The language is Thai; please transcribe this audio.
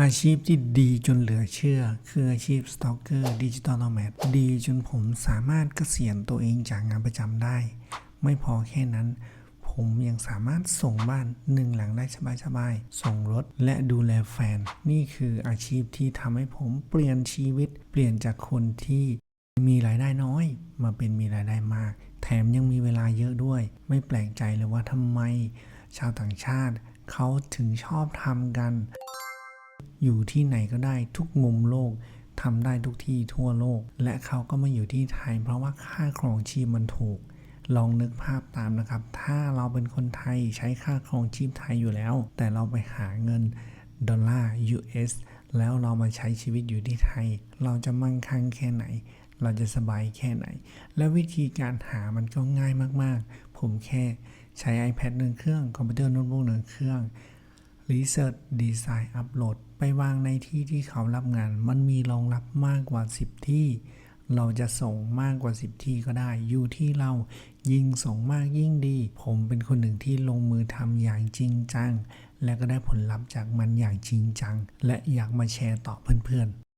อาชีพที่ดีจนเหลือเชื่อ คืออาชีพสตอกเกอร์ดิจิตอลโนแมดดีจนผมสามารถเกษียณตัวเองจากงานประจำได้ ไม่พอแค่นั้น ผมยังสามารถส่งบ้านหนึ่งหลังได้สบายๆ ส่งรถและดูแลแฟน นี่คืออาชีพที่ทำให้ผมเปลี่ยนชีวิต เปลี่ยนจากคนที่มีรายได้น้อย มาเป็นมีรายได้มาก แถมยังมีเวลาเยอะด้วย ไม่แปลกใจเลยว่าทำไม ชาวต่างชาติ เขาถึงชอบทำกัน อยู่ที่ไหนก็ได้ทุกมุมโลกทำได้ทุกที่ทั่วโลก และเขาก็มาอยู่ที่ไทย เพราะว่าค่าครองชีพมันถูก ลองนึกภาพตามนะครับ ถ้าเราเป็นคนไทยใช้ค่าครองชีพไทยอยู่แล้ว แต่เราไปหาเงินดอลลาร์ US แล้วเรามาใช้ชีวิตอยู่ที่ไทย เราจะมั่งคั่งแค่ไหน เราจะสบายแค่ไหน และวิธีการหามันก็ง่ายมากๆ ผมแค่ใช้ iPad หนึ่งเครื่องคอมพิวเตอร์โน้ตบุ๊กหนึ่งเครื่อง รีเสิร์ชดีไซน์อัปโหลดไปวางในที่ที่เขารับงาน มันมีรองรับมากกว่า 10 ที่ เราจะส่งมากกว่า 10 ที่ก็ได้ อยู่ที่เรายิ่งส่งมากยิ่งดี ผมเป็นคนหนึ่งที่ลงมือทำอย่างจริงจัง และก็ได้ผลลัพธ์จากมันอย่างจริงจัง และอยากมาแชร์ต่อเพื่อนๆ